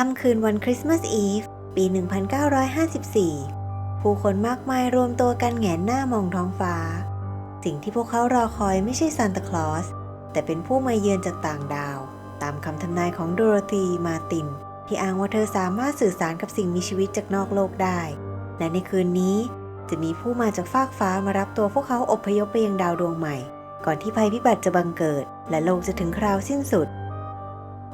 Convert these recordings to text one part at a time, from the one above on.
ค่ำคืนวันคริสต์มาสอีฟ ปี 1954 ผู้คนมากมายรวมตัวกันแหงนหน้ามองท้องฟ้า สิ่งที่พวกเขารอคอยไม่ใช่ซานตาคลอส แต่เป็นผู้มาเยือนจากต่างดาว ตามคำทำนายของโดโรธีมาติน ที่อ้างว่าเธอสามารถสื่อสารกับสิ่งมีชีวิตจากนอกโลกได้ และในคืนนี้จะมีผู้มาจากฟากฟ้ามารับตัวพวกเขาอพยพไปยังดาวดวงใหม่ ก่อนที่ภัยพิบัติจะบังเกิด และโลกจะถึงคราวสิ้นสุด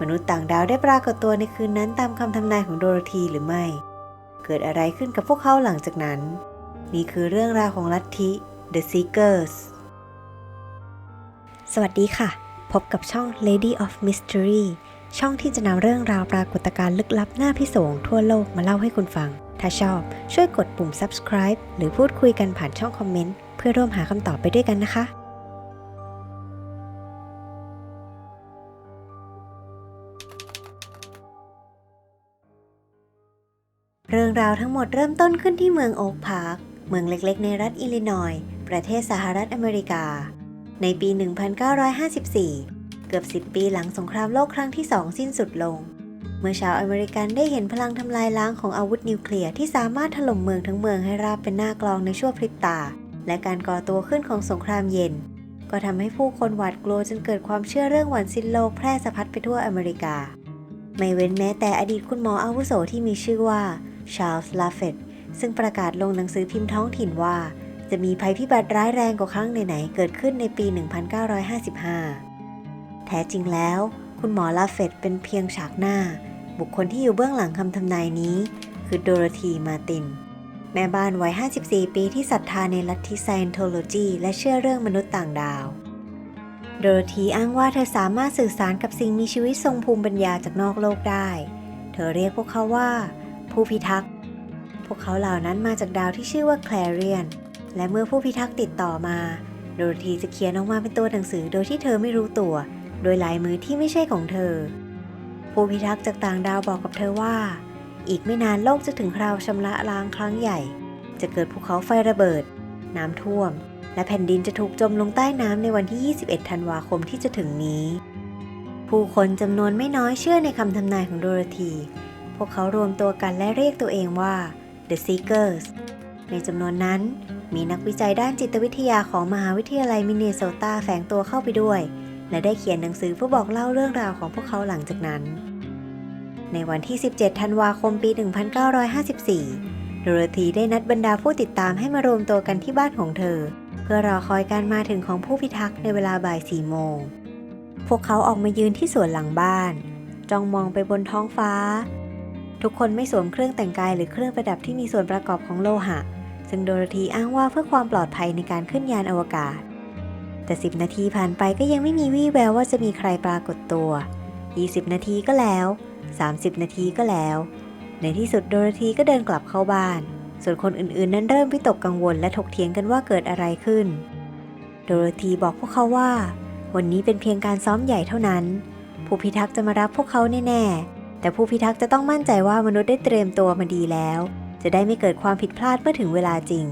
มนุษย์ต่างดาวได้ปรากฏตัวในคืนนั้นตามคำทำนายของโดโรธีหรือไม่ เกิดอะไรขึ้นกับพวกเขาหลังจากนั้น นี่คือเรื่องราวของลัทธิ The Seekers สวัสดีค่ะ พบกับช่อง Lady of Mystery ช่องที่จะนำเรื่องราวปรากฏการณ์ลึกลับหน้าพิศวงทั่วโลกมาเล่าให้คุณฟัง ถ้าชอบช่วยกดปุ่ม subscribe หรือพูดคุยกันผ่านช่องคอมเมนต์เพื่อร่วมหาคำตอบไปด้วยกันนะคะ เรื่องราวทั้งหมดเริ่มต้นขึ้นที่เมืองโอ๊กพาร์ค เมืองเล็กๆ ในรัฐอิลลินอยส์ประเทศสหรัฐอเมริกา ในปี 1954 เกือบ 10 ปีหลังสงครามโลกครั้งที่2สิ้นสุดลง เมื่อชาวอเมริกันได้เห็นพลังทำลายล้างของอาวุธนิวเคลียร์ที่สามารถถล่มเมืองทั้งเมืองให้ราบเป็นหน้ากลองในชั่วพริบตา และการก่อตัวขึ้นของสงครามเย็น ก็ทำให้ผู้คนหวาดกลัวจนเกิดความเชื่อเรื่องวันสิ้นโลกแพร่สะพัดไปทั่วอเมริกา ไม่เว้นแม้แต่อดีตคุณหมออาวุโสที่มีชื่อว่า ชาร์ลส์ลาเฟตซึ่งประกาศลงหนังสือพิมพ์ท้องถิ่นว่า จะมีภัยพิบัติร้ายแรงกว่าครั้งไหนๆเกิดขึ้นในปี 1955 แท้จริงแล้ว คุณหมอลาเฟตเป็นเพียงฉากหน้า บุคคลที่อยู่เบื้องหลังคำทำนายนี้ คือโดโรธีมาติน แม่บ้านวัย 54 ปีที่ศรัทธาในลัทธิไซนโทโลจีและเชื่อเรื่องมนุษย์ต่างดาวโดโรธีอ้างว่าเธอสามารถสื่อสารกับสิ่งมีชีวิตทรงภูมิปัญญาจากนอกโลกได้ เธอเรียกพวกเขาว่า ผู้พิทักษ์ พวกเขาเหล่านั้นมาจากดาวที่ชื่อว่าแคลเรียน และเมื่อผู้พิทักษ์ติดต่อมา โดโรธีจะเขียนออกมาเป็นตัวหนังสือโดยที่เธอไม่รู้ตัว โดยลายมือที่ไม่ใช่ของเธอ ผู้พิทักษ์จากต่างดาวบอกกับเธอว่า อีกไม่นานโลกจะถึงคราวชำระล้างครั้งใหญ่ จะเกิดภูเขาไฟระเบิด น้ำท่วม และแผ่นดินจะถูกจมลงใต้น้ำในวันที่ 21 ธันวาคมที่จะถึงนี้ ผู้คนจำนวนไม่น้อยเชื่อในคำทำนายของโดโรธี พวกเขารวมตัวกันและเรียกตัวเองว่า The Seekers ในจำนวนนั้น มีนักวิจัยด้านจิตวิทยาของมหาวิทยาลัยมินเนโซตาแฝงตัวเข้าไปด้วย และได้เขียนหนังสือเพื่อบอกเล่าเรื่องราวของพวกเขาหลังจากนั้น ในวันที่ 17 ธันวาคมปี 1954 โดโรธีได้นัดบรรดาผู้ติดตามให้มารวมตัวกันที่บ้านของเธอ เพื่อรอคอยการมาถึงของผู้พิทักษ์ในเวลาบ่าย4โมง พวกเขาออกมายืนที่สวนหลังบ้าน จ้องมองไปบนท้องฟ้า ทุกคนไม่สวมเครื่องแต่งกายหรือเครื่องประดับที่มีส่วนประกอบของโลหะ ซึ่งโดโรธีอ้างว่าเพื่อความปลอดภัยในการขึ้นยานอวกาศ แต่ 10 นาทีผ่านไปก็ยังไม่มีวี่แววว่าจะมีใครปรากฏตัว 20 นาทีก็แล้ว 30 นาทีก็แล้ว ในที่สุดโดโรธีก็เดินกลับเข้าบ้าน ส่วนคนอื่นๆ นั้นเริ่มวิตกกังวลและถกเถียงกันว่าเกิดอะไรขึ้น โดโรธีบอกพวกเขาว่า วันนี้เป็นเพียงการซ้อมใหญ่เท่านั้น ผู้พิทักษ์จะมารับพวกเขาแน่ๆ แต่ผู้พิทักษ์จะต้องมั่นใจว่ามนุษย์ได้เตรียมตัวมาดีแล้ว จะได้ไม่เกิดความผิดพลาดเมื่อถึงเวลาจริง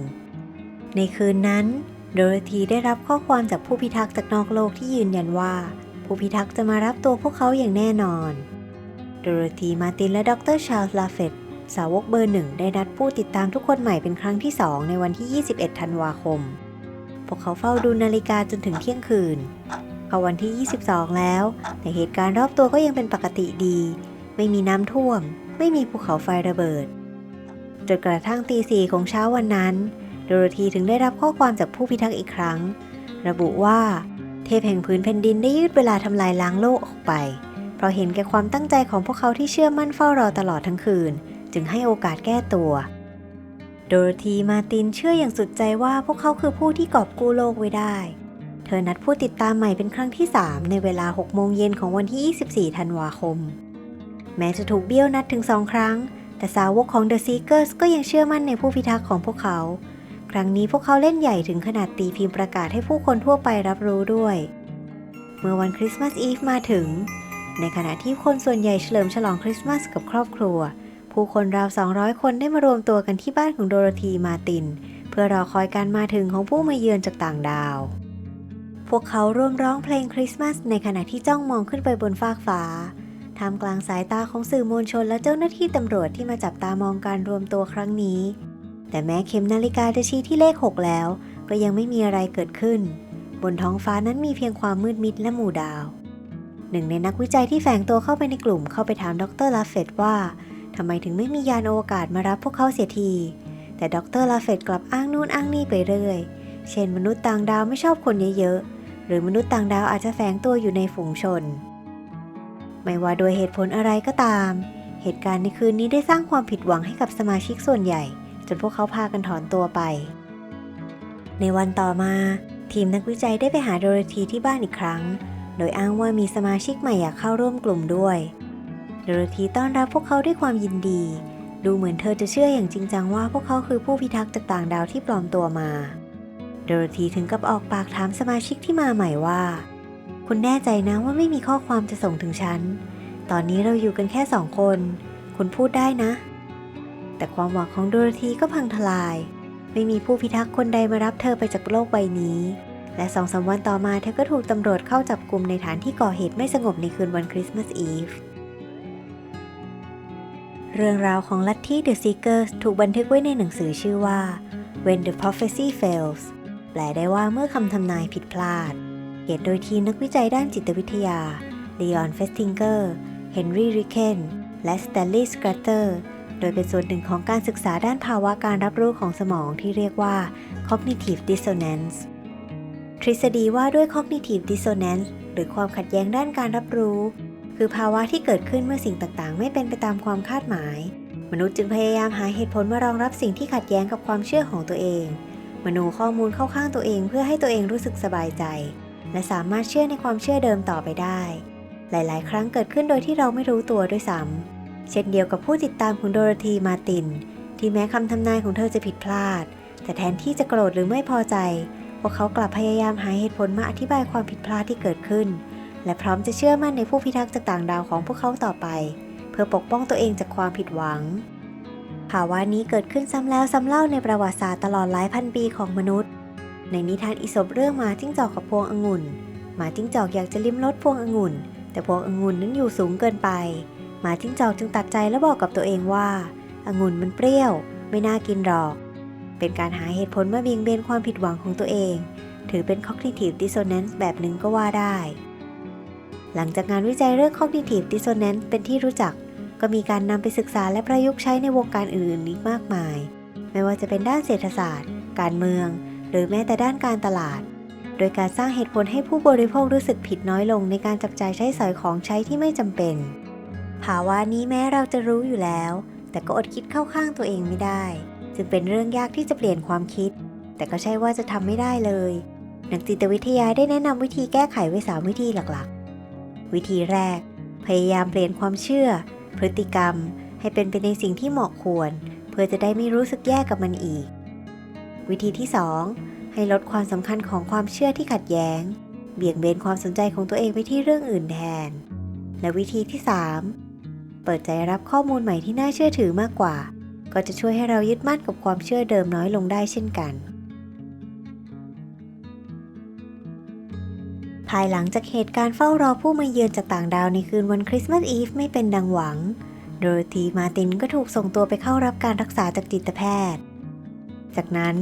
ในคืนนั้น โดโรธีได้รับข้อความจากผู้พิทักษ์จากนอกโลกที่ยืนยันว่า ผู้พิทักษ์จะมารับตัวพวกเขาอย่างแน่นอน โดโรธีมาตินและดรชาร์ลส์ลาเฟตสาวกเบอร์หนึ่งได้นัดผู้ติดตามทุกคนใหม่เป็นครั้งที่2ในวันที่ 21 ธันวาคม พวกเขาเฝ้าดูนาฬิกาจนถึงเที่ยงคืนพอวันที่ 22 แล้ว แต่เหตุการณ์รอบตัวก็ยังเป็นปกติดี ไม่มีน้ำท่วม ไม่มีภูเขาไฟระเบิด จนกระทั่งตีสี่ของเช้าวันนั้น โดโรธีถึงได้รับข้อความจากผู้พิทักษ์อีกครั้ง ระบุว่า เทพแห่งพื้นแผ่นดินได้ยืดเวลาทำลายล้างโลกออกไป เพราะเห็นแก่ความตั้งใจของพวกเขาที่เชื่อมั่นเฝ้ารอตลอดทั้งคืน จึงให้โอกาสแก้ตัว โดโรธีมาตินเชื่ออย่างสุดใจว่าพวกเขาคือผู้ที่กอบกู้โลกไว้ได้เธอนัดผู้ติดตามใหม่เป็นครั้งที่ 3 ในเวลา 6 โมงเย็นของวันที่ 24 ธันวาคม แม้จะถูกเบี้ยวนัดถึงสองครั้ง แต่สาวกของ The Seekers ก็ยังเชื่อมั่นในผู้พิทักษ์ของพวกเขา ครั้งนี้พวกเขาเล่นใหญ่ถึงขนาดตีพิมพ์ประกาศให้ผู้คนทั่วไปรับรู้ด้วย เมื่อวันคริสต์มาสอีฟมาถึง ในขณะที่คนส่วนใหญ่เฉลิมฉลองคริสต์มาสกับครอบครัว ผู้คนราว 200 คนได้มารวมตัวกันที่บ้านของโดโรธีมาติน เพื่อรอคอยการมาถึงของผู้มาเยือนจากต่างดาว พวกเขาร่วมร้องเพลงคริสต์มาสในขณะที่จ้องมองขึ้นไปบนฟากฟ้า ท่ามกลางสายตาของสื่อมวลชนและเจ้าหน้าที่ตำรวจที่มาจับตามองการรวมตัวครั้งนี้ แต่แม้เข็มนาฬิกาจะชี้ที่เลข 6 แล้ว ก็ยังไม่มีอะไรเกิดขึ้น บนท้องฟ้านั้นมีเพียงความมืดมิดและหมู่ดาว หนึ่งในนักวิจัยที่แฝงตัวเข้าไปในกลุ่มเข้าไปถามดรลาเฟตว่าทำไมถึงไม่มียานอวกาศมารับพวกเขาเสียที แต่ดรลาเฟตกลับอ้างนู่นอ้างนี่ไปเรื่อย เช่น มนุษย์ต่างดาวไม่ชอบคนเยอะๆ หรือมนุษย์ต่างดาวอาจจะแฝงตัวอยู่ในฝูงชน ไม่ว่าโดยเหตุผลอะไรก็ตาม เหตุการณ์ในคืนนี้ได้สร้างความผิดหวังให้กับสมาชิกส่วนใหญ่ จนพวกเขาพากันถอนตัวไป ในวันต่อมา ทีมนักวิจัยได้ไปหาโดโรธีที่บ้านอีกครั้ง โดยอ้างว่ามีสมาชิกใหม่อยากเข้าร่วมกลุ่มด้วย โดโรธีต้อนรับพวกเขาด้วยความยินดี ดูเหมือนเธอจะเชื่ออย่างจริงจังว่าพวกเขาคือผู้พิทักษ์จากต่างดาวที่ปลอมตัวมา โดโรธีถึงกับออกปากถามสมาชิกที่มาใหม่ว่า คุณแน่ใจนะว่าไม่มีข้อความจะส่งถึงฉัน ตอนนี้เราอยู่กันแค่สองคน คุณพูดได้นะ แต่ความหวังของโดโรธีก็พังทลาย ไม่มีผู้พิทักษ์คนใดมารับเธอไปจากโลกใบนี้ และสองสาวันต่อมาเธอก็ถูกตำรวจเข้าจับกลุ่มในฐานที่ก่อเหตุไม่สงบในคืนวันคริสต์มาสอีฟเรื่องราวของลัทธิ The Seekers ถูกบันทึกไว้ในหนังสือชื่อว่า When the Prophecy Fails แปลได้ว่าเมื่อคำทำนายผิดพลาด เขียนโดยทีมนักวิจัยด้านจิตวิทยา Leon Festinger Henry Ricken และ Stanley Scratter โดยเป็นส่วนหนึ่งของการศึกษาด้านภาวะการรับรู้ของสมองที่เรียกว่า Cognitive Dissonance ทฤษฎีว่าด้วย Cognitive Dissonance หรือความขัดแย้งด้านการรับรู้ คือภาวะที่เกิดขึ้นเมื่อสิ่งต่างๆ ไม่เป็นไปตามความคาดหมาย มนุษย์จึงพยายามหาเหตุผลมารองรับสิ่งที่ขัดแย้งกับความเชื่อของตัวเอง มโนข้อมูลเข้าข้างตัวเองเพื่อให้ตัวเองรู้สึกสบายใจ และสามารถเชื่อในความเชื่อเดิมต่อไปได้ หลาย ๆ ครั้งเกิดขึ้นโดยที่เราไม่รู้ตัวด้วยซ้ำเช่นเดียวกับผู้ติดตามของโดโรธีมาติน ที่แม้คำทำนายของเธอจะผิดพลาด แต่แทนที่จะโกรธหรือไม่พอใจ พวกเขากลับพยายามหาเหตุผลมาอธิบายความผิดพลาดที่เกิดขึ้น และพร้อมจะเชื่อมั่นในผู้พิทักษ์จากต่างดาวของพวกเขาต่อไป เพื่อปกป้องตัวเองจากความผิดหวังภาวะนี้เกิดขึ้นซ้ำแล้วซ้ำเล่าในประวัติศาสตร์ตลอดหลายพันปีของมนุษย์ ในนิทานอีสปเรื่องหมาจิ้งจอกกับพวงองุ่นหมาจิ้งจอกอยากจะลิ้มรสพวงองุ่น แต่พวงองุ่นนั้นอยู่สูงเกินไปหมาจิ้งจอกจึงตัดใจและบอกกับตัวเองว่าองุ่นมันเปรี้ยว ไม่น่ากินหรอก เป็นการหาเหตุผลมาเบี่ยงเบนความผิดหวังของตัวเอง ถือเป็น cognitive dissonance แบบหนึ่งก็ว่าได้ หลังจากงานวิจัยเรื่อง cognitive dissonance เป็นที่รู้จัก ก็มีการนำไปศึกษาและประยุกต์ใช้ในวงการอื่นๆอีกมากมาย ไม่ว่าจะเป็นด้านเศรษฐศาสตร์ การเมือง หรือแม้แต่ด้านการตลาด โดยการสร้างเหตุผลให้ผู้บริโภครู้สึกผิดน้อยลงในการจับจ่ายใช้สอยของใช้ที่ไม่จำเป็น ภาวะนี้แม้เราจะรู้อยู่แล้ว แต่ก็อดคิดเข้าข้างตัวเองไม่ได้ จึงเป็นเรื่องยากที่จะเปลี่ยนความคิด แต่ก็ใช่ว่าจะทำไม่ได้เลย นักจิตวิทยาได้แนะนำวิธีแก้ไขไว้สามวิธีหลักๆ วิธีแรก พยายามเปลี่ยนความเชื่อ พฤติกรรม ให้เป็นไปในสิ่งที่เหมาะควร เพื่อจะได้ไม่รู้สึกแย่กับมันอีก วิธีที่ 2 ให้ลดความสำคัญของความเชื่อที่ขัดแย้ง เบี่ยงเบนความสนใจของตัวเองไปที่เรื่องอื่นแทน และวิธีที่ 3 เปิดใจรับข้อมูลใหม่ที่น่าเชื่อถือมากกว่า ก็จะช่วยให้เรายึดมั่นกับความเชื่อเดิมน้อยลงได้เช่นกัน ภายหลังจากเหตุการณ์เฝ้ารอผู้มาเยือนจากต่างดาวในคืนวันคริสต์มาสอีฟไม่เป็นดังหวัง โดโรธีมาตินก็ถูกส่งตัวไปเข้ารับการรักษาจากจิตแพทย์ จากนั้น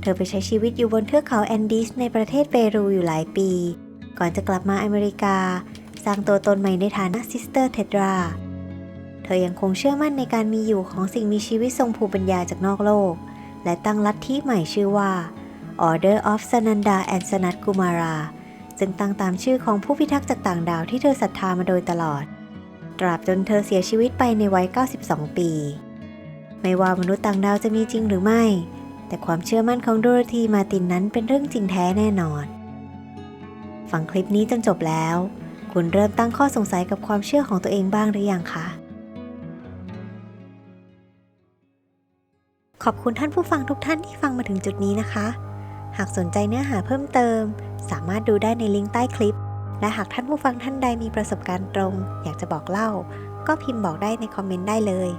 เธอไปใช้ชีวิตอยู่บนเทือกเขาแอนดีสในประเทศเปรูอยู่หลายปี ก่อนจะกลับมาอเมริกา สร้างตัวตนใหม่ในฐานะซิสเตอร์เทดรา เธอยังคงเชื่อมั่นในการมีอยู่ของสิ่งมีชีวิตทรงภูมิปัญญาจากนอกโลก และตั้งลัทธิใหม่ชื่อว่า Order of Sananda and Sanat Kumara ซึ่งตั้งตามชื่อของผู้พิทักษ์จากต่างดาวที่เธอศรัทธามาโดยตลอด ตราบจนเธอเสียชีวิตไปในวัย 92 ปี ไม่ว่ามนุษย์ต่างดาวจะมีจริงหรือไม่ แต่ความเชื่อมั่นของโดโรธีมาตินนั้นเป็นเรื่องจริงแท้แน่นอน ฟังคลิปนี้จนจบแล้ว คุณเริ่มตั้งข้อสงสัยกับความเชื่อของตัวเองบ้างหรือยังคะ ขอบคุณท่านผู้ฟังทุกท่านที่ฟังมาถึงจุดนี้นะคะ หากสนใจเนื้อหาเพิ่มเติม สามารถดูได้ในลิงก์ใต้คลิป และหากท่านผู้ฟังท่านใดมีประสบการณ์ตรง อยากจะบอกเล่า ก็พิมพ์บอกได้ในคอมเมนต์ได้เลย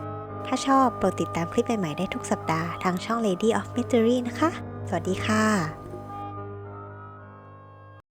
ถ้าชอบโปรดติดตามคลิปใหม่ๆได้ทุกสัปดาห์ทางช่อง Lady of Mystery นะคะ สวัสดีค่ะ